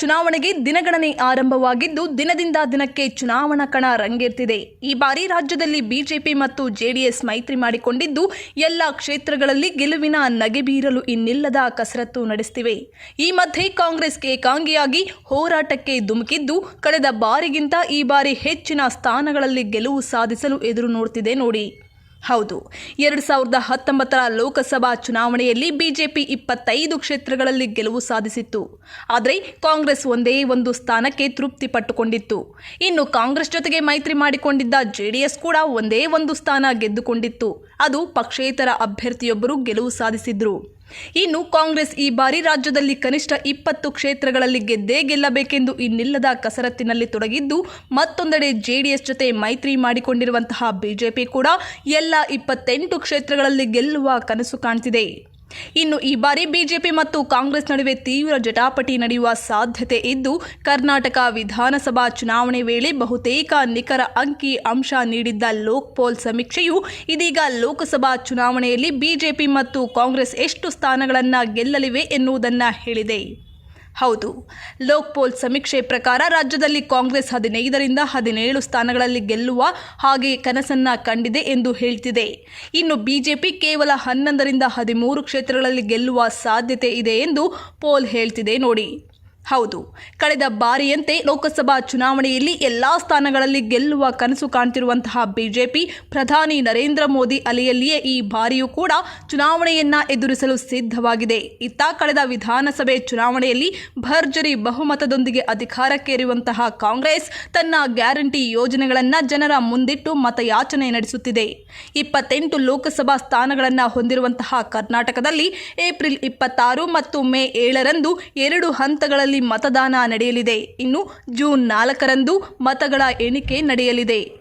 ಚುನಾವಣೆಗೆ ದಿನಗಣನೆ ಆರಂಭವಾಗಿದ್ದು, ದಿನದಿಂದ ದಿನಕ್ಕೆ ಚುನಾವಣಾ ಕಣ ರಂಗೇರ್ತಿದೆ. ಈ ಬಾರಿ ರಾಜ್ಯದಲ್ಲಿ ಬಿಜೆಪಿ ಮತ್ತು ಜೆಡಿಎಸ್ ಮೈತ್ರಿ ಮಾಡಿಕೊಂಡಿದ್ದು, ಎಲ್ಲ ಕ್ಷೇತ್ರಗಳಲ್ಲಿ ಗೆಲುವಿನ ನಗೆ ಬೀರಲು ಇನ್ನಿಲ್ಲದ ಕಸರತ್ತು ನಡೆಸುತ್ತಿವೆ ಈ ಮಧ್ಯೆ ಕಾಂಗ್ರೆಸ್ ಏಕಾಂಗಿಯಾಗಿ ಹೋರಾಟಕ್ಕೆ ಧುಮುಕಿದ್ದು, ಕಳೆದ ಬಾರಿಗಿಂತ ಈ ಬಾರಿ ಹೆಚ್ಚಿನ ಸ್ಥಾನಗಳಲ್ಲಿ ಗೆಲುವು ಸಾಧಿಸಲು ಎದುರು ನೋಡ್ತಿದೆ ನೋಡಿ. ಹೌದು. ಎರಡು ಸಾವಿರದ ಹತ್ತೊಂಬತ್ತರ ಲೋಕಸಭಾ ಚುನಾವಣೆಯಲ್ಲಿ ಬಿಜೆಪಿ ಇಪ್ಪತ್ತೈದು ಕ್ಷೇತ್ರಗಳಲ್ಲಿ ಗೆಲುವು ಸಾಧಿಸಿತ್ತು. ಆದರೆ ಕಾಂಗ್ರೆಸ್ ಒಂದೇ ಒಂದು ಸ್ಥಾನಕ್ಕೆ ತೃಪ್ತಿ ಪಟ್ಟುಕೊಂಡಿತ್ತು. ಇನ್ನು ಕಾಂಗ್ರೆಸ್ ಜೊತೆಗೆ ಮೈತ್ರಿ ಮಾಡಿಕೊಂಡಿದ್ದ ಜೆಡಿಎಸ್ ಕೂಡ ಒಂದೇ ಒಂದು ಸ್ಥಾನ ಗೆದ್ದುಕೊಂಡಿತ್ತು. ಅದು ಪಕ್ಷೇತರ ಅಭ್ಯರ್ಥಿಯೊಬ್ಬರು ಗೆಲುವು ಸಾಧಿಸಿದ್ರು. ಇನ್ನು ಕಾಂಗ್ರೆಸ್ ಈ ಬಾರಿ ರಾಜ್ಯದಲ್ಲಿ ಕನಿಷ್ಠ ಇಪ್ಪತ್ತು ಕ್ಷೇತ್ರಗಳಲ್ಲಿ ಗೆದ್ದೇ ಗೆಲ್ಲಬೇಕೆಂದು ಇನ್ನಿಲ್ಲದ ಕಸರತ್ತಿನಲ್ಲಿ ತೊಡಗಿದ್ದು ಮತ್ತೊಂದೆಡೆ ಜೆಡಿಎಸ್ ಜೊತೆ ಮೈತ್ರಿ ಮಾಡಿಕೊಂಡಿರುವಂತಹ ಬಿಜೆಪಿ ಕೂಡ ಎಲ್ಲ ಇಪ್ಪತ್ತೆಂಟು ಕ್ಷೇತ್ರಗಳಲ್ಲಿ ಗೆಲ್ಲುವ ಕನಸು ಕಾಣ್ತಿದೆ. ಇನ್ನು ಈ ಬಾರಿ ಬಿಜೆಪಿ ಮತ್ತು ಕಾಂಗ್ರೆಸ್ ನಡುವೆ ತೀವ್ರ ಜಟಾಪಟಿ ನಡೆಯುವ ಸಾಧ್ಯತೆ ಇದ್ದು, ಕರ್ನಾಟಕ ವಿಧಾನಸಭಾ ಚುನಾವಣೆ ವೇಳೆ ಬಹುತೇಕ ನಿಖರ ಅಂಕಿ ಅಂಶ ನೀಡಿದ್ದ ಲೋಕ್ ಪೋಲ್ ಸಮೀಕ್ಷೆಯು ಇದೀಗ ಲೋಕಸಭಾ ಚುನಾವಣೆಯಲ್ಲಿ ಬಿಜೆಪಿ ಮತ್ತು ಕಾಂಗ್ರೆಸ್ ಎಷ್ಟು ಸ್ಥಾನಗಳನ್ನು ಗೆಲ್ಲಲಿವೆ ಎನ್ನುವುದನ್ನು ಹೇಳಿದೆ. ಹೌದು. ಲೋಕ್ಪೋಲ್ ಸಮೀಕ್ಷೆ ಪ್ರಕಾರ ರಾಜ್ಯದಲ್ಲಿ ಕಾಂಗ್ರೆಸ್ ಹದಿನೈದರಿಂದ ಹದಿನೇಳು ಸ್ಥಾನಗಳಲ್ಲಿ ಗೆಲ್ಲುವ ಹಾಗೆ ಕನಸನ್ನ ಕಂಡಿದೆ ಎಂದು ಹೇಳ್ತಿದೆ. ಇನ್ನು ಬಿಜೆಪಿ ಕೇವಲ ಹನ್ನೊಂದರಿಂದ ಹದಿಮೂರು ಕ್ಷೇತ್ರಗಳಲ್ಲಿ ಗೆಲ್ಲುವ ಸಾಧ್ಯತೆ ಇದೆ ಎಂದು ಪೋಲ್ ಹೇಳ್ತಿದೆ ನೋಡಿ. ಹೌದು, ಕಳೆದ ಬಾರಿಯಂತೆ ಲೋಕಸಭಾ ಚುನಾವಣೆಯಲ್ಲಿ ಎಲ್ಲಾ ಸ್ಥಾನಗಳಲ್ಲಿ ಗೆಲ್ಲುವ ಕನಸು ಕಾಣ್ತಿರುವಂತಹ ಬಿಜೆಪಿ, ಪ್ರಧಾನಿ ನರೇಂದ್ರ ಮೋದಿ ಅಲೆಯಲ್ಲಿಯೇ ಈ ಬಾರಿಯೂ ಕೂಡ ಚುನಾವಣೆಯನ್ನ ಎದುರಿಸಲು ಸಿದ್ಧವಾಗಿದೆ. ಇತ್ತ ಕಳೆದ ವಿಧಾನಸಭೆ ಚುನಾವಣೆಯಲ್ಲಿ ಭರ್ಜರಿ ಬಹುಮತದೊಂದಿಗೆ ಅಧಿಕಾರಕ್ಕೇರಿರುವಂತಹ ಕಾಂಗ್ರೆಸ್ ತನ್ನ ಗ್ಯಾರಂಟಿ ಯೋಜನೆಗಳನ್ನು ಜನರ ಮುಂದಿಟ್ಟು ಮತಯಾಚನೆ ನಡೆಸುತ್ತಿದೆ. ಇಪ್ಪತ್ತೆಂಟು ಲೋಕಸಭಾ ಸ್ಥಾನಗಳನ್ನು ಹೊಂದಿರುವಂತಹ ಕರ್ನಾಟಕದಲ್ಲಿ ಏಪ್ರಿಲ್ ಇಪ್ಪತ್ತಾರು ಮತ್ತು ಮೇ ಏಳರಂದು ಎರಡು ಹಂತಗಳಲ್ಲಿ ಮತದಾನ ನಡೆಯಲಿದೆ. ಇನ್ನು ಜೂನ್ ನಾಲ್ಕರಂದು ಮತಗಳ ಎಣಿಕೆ ನಡೆಯಲಿದೆ.